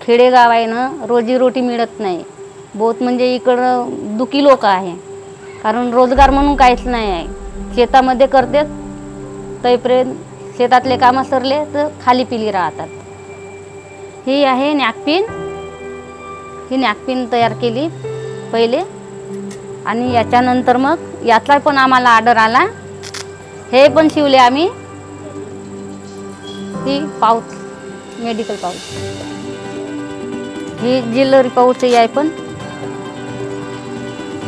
खेडेगाव आहे ना रोजीरोटी मिळत नाही. बहुत म्हणजे इकडं दुखी लोक आहे. कारण रोजगार म्हणून काहीच नाही आहे. शेतामध्ये करतात तैपर्यंत शेतातले कामं सरले तर खाली पिली राहतात. ही आहे नॅकपिन ही नॅकपिन तयार केली पहिले. आणि याच्यानंतर मग याचा पण आम्हाला ऑर्डर आला. हे पण शिवले आम्ही. ही पाऊच मेडिकल पाऊच. ही जिल्हरी पाऊची आहे पण.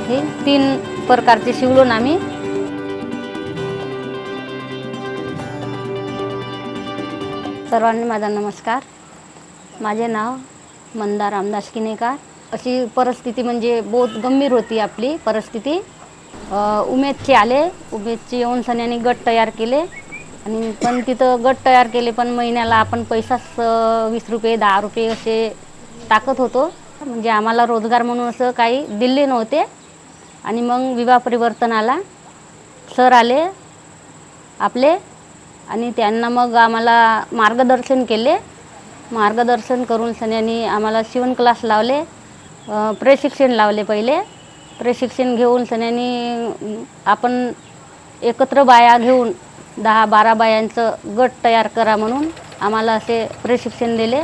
हे तीन प्रकारचे शिवलो ना आम्ही. सर्वांनी माझा नमस्कार. माझे नाव मंदा रामदास किनेकार. अशी परिस्थिती म्हणजे बहुत गंभीर होती आपली परिस्थिती. उमेदचे आले. उमेदचे येऊन सन्याने गट तयार केले. आणि पण तिथं गट तयार केले पण महिन्याला आपण पैसाच वीस रुपये दहा रुपये असे टाकत होतो. म्हणजे आम्हाला रोजगार म्हणून असं काही दिले नव्हते. आणि मग विवाह परिवर्तन आला सर आले आपले आणि त्यांना मग आम्हाला मार्गदर्शन केले. मार्गदर्शन करून सन्यानी आम्हाला शिवण क्लास लावले प्रशिक्षण लावले पहिले. प्रशिक्षण घेऊन सन्यानी आपण एकत्र बाया घेऊन दहा बारा बायांचं गट तयार करा म्हणून आम्हाला असे प्रशिक्षण दिले.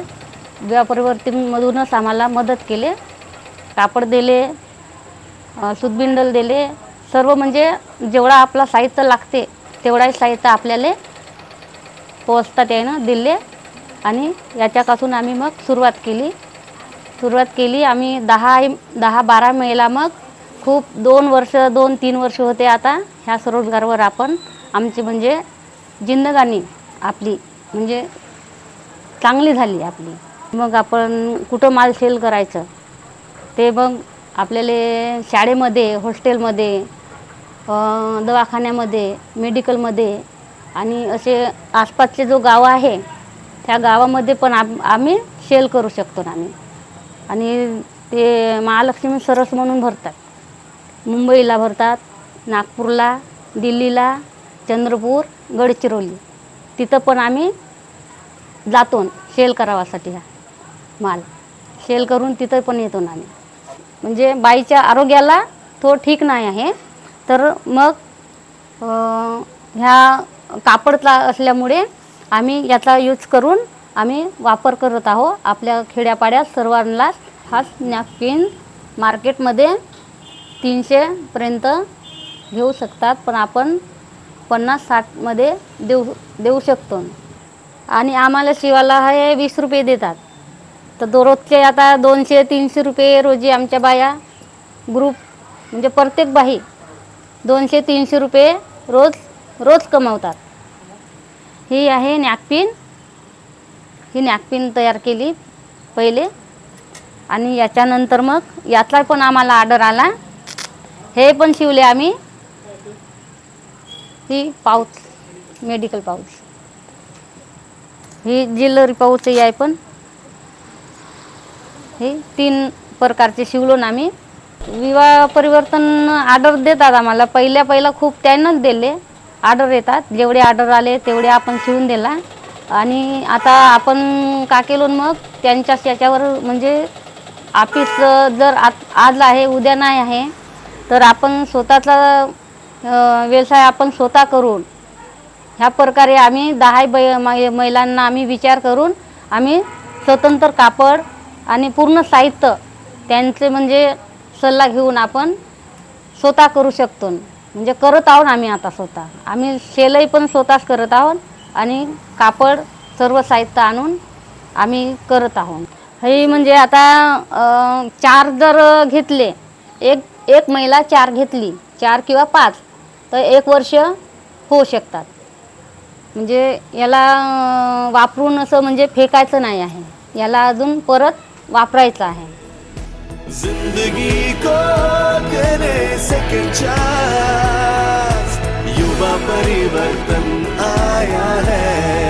द्वापरिवर्तीमधूनच आम्हाला मदत केले. कापड दिले सुतबिंडल दिले. सर्व म्हणजे जेवढा आपला साहित्य लागते तेवढाही साहित्य आपल्याला पोचतात यानं दिले. आणि याच्यापासून आम्ही मग सुरुवात केली. सुरुवात केली आम्ही दहा दहा बारा मेला मग खूप दोन वर्ष दोन तीन वर्ष होते आता ह्या स्वरोजगारवर आपण आमची म्हणजे जिंदगानी आपली म्हणजे चांगली झाली आपली. मग आपण कुठं माल सेल करायचं? ते मग आपल्याला शाळेमध्ये हॉस्टेलमध्ये दवाखान्यामध्ये मेडिकलमध्ये आणि असे आसपासचे जो गाव आहे त्या गावामध्ये पण आम आम्ही सेल करू शकतो आम्ही. आणि ते महालक्ष्मी सरस म्हणून भरतात. मुंबईला भरतात नागपूरला दिल्लीला चंद्रपूर गडचिरोली. तिथं पण आम्ही जातो सेल करावासाठी हा. माल सेल करून तिथं पण येतो ना आम्ही. म्हणजे बाईच्या आरोग्याला तो ठीक नाही आहे. तर मग ह्या कापडचा असल्यामुळे आम्ही याचा यूज करून आम्ही वापर करत आहो आपल्या खेड्यापाड्यात सर्वांना हा नॅपकिन मार्केटमध्ये तीनशेपर्यंत घेऊ शकतात. पण आपण पन्नास साठमध्ये देऊ देऊ शकतो. आणि आम्हाला शिवायला हे वीस रुपये देतात. तर दररोजचे आता दोनशे तीनशे रुपये रोजी आमच्या बाया ग्रुप म्हणजे प्रत्येक बाई दोनशे तीनशे रुपये रोज रोज कमवतात. ही आहे नॅपकिन ही नॅपकिन तयार केली पहिले. आणि याच्यानंतर मग यातला पण आम्हाला ऑर्डर आला. हे पण शिवले आम्ही. ही पाऊच मेडिकल पाऊच. ही जिल्लरी पाऊच आहे पण. हे तीन प्रकारचे शिवलो ना आम्ही. विवाह परिवर्तन ऑर्डर देतात आम्हाला. पहिल्या पहिला खूप त्यांनाच दिले. ऑर्डर येतात. जेवढे ऑर्डर आले तेवढे आपण शिवून दिला. आणि आता आपण का केलो मग त्यांच्याच याच्यावर म्हणजे ऑफिस जर आत आज आहे उद्या नाही आहे तर आपण स्वतःचा व्यवसाय आपण स्वतः करून ह्या प्रकारे आम्ही दहा बै मै- महिलांना आम्ही विचार करून आम्ही स्वतंत्र कापड आणि पूर्ण साहित्य त्यांचे म्हणजे सल्ला घेऊन आपण स्वतः करू शकतो. म्हणजे करत आहोत आम्ही आता स्वतः. आम्ही शेलई पण स्वतःच करत आहोत आणि कापड सर्व साहित्य आणून आम्ही करत आहोत. हे म्हणजे आता चार जर घेतले एक एक महिला चार घेतली चार किंवा पाच तर एक वर्ष होऊ शकतात. म्हणजे याला वापरून असं म्हणजे फेकायचं नाही आहे. याला अजून परत वापरायचं आहे. ज़िंदगी को सेकंड चांस युवा परिवर्तन आया है.